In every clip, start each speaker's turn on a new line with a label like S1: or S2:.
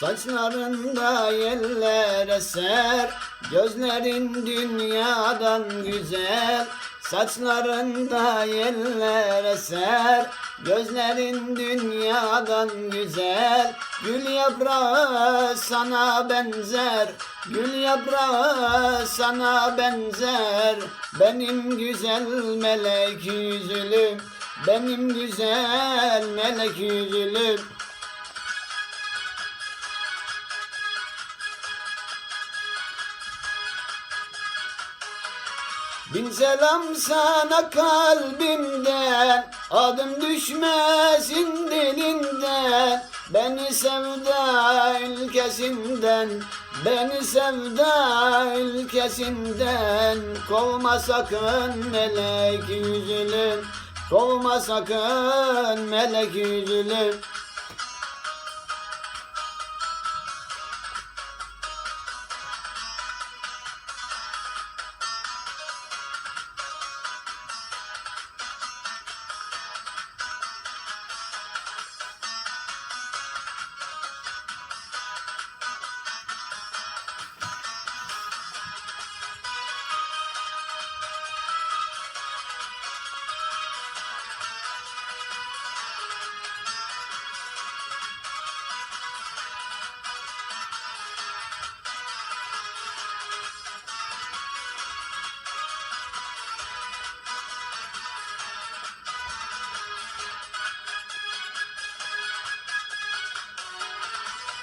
S1: Saçlarında yeller eser Gözlerin dünyadan güzel Saçlarında yeller eser Gözlerin dünyadan güzel. Gül yaprağı sana benzer Gül yaprağı sana benzer. Benim güzel melek yüzlüm Benim güzel melek yüzlüm Bin selam sana kalbimden Adım düşmesin dilinden. Beni sevda ülkesinden Beni sevda ülkesinden. Kovma sakın melek yüzlüm Kovma sakın melek yüzlüm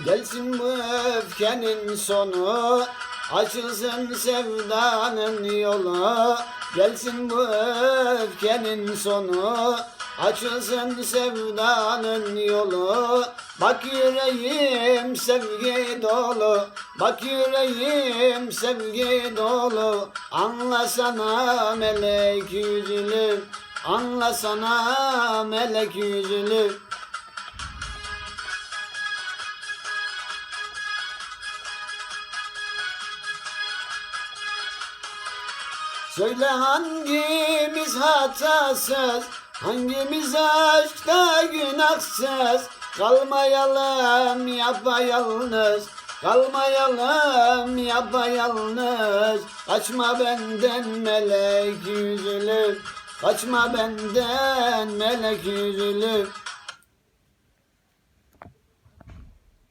S1: Gelsin bu öfkenin sonu Açılsın sevdanın yolu. Gelsin bu öfkenin sonu Açılsın sevdanın yolu. Bak yüreğim sevgi dolu Bak yüreğim sevgi dolu. Anlasana melek yüzlü Anlasana melek yüzlü Söyle hangimiz hatasız, hangimiz aşkta günahsız, kalmayalım yapayalnız, kalmayalım yapayalnız, kaçma benden melek yüzlü, kaçma benden melek yüzlü.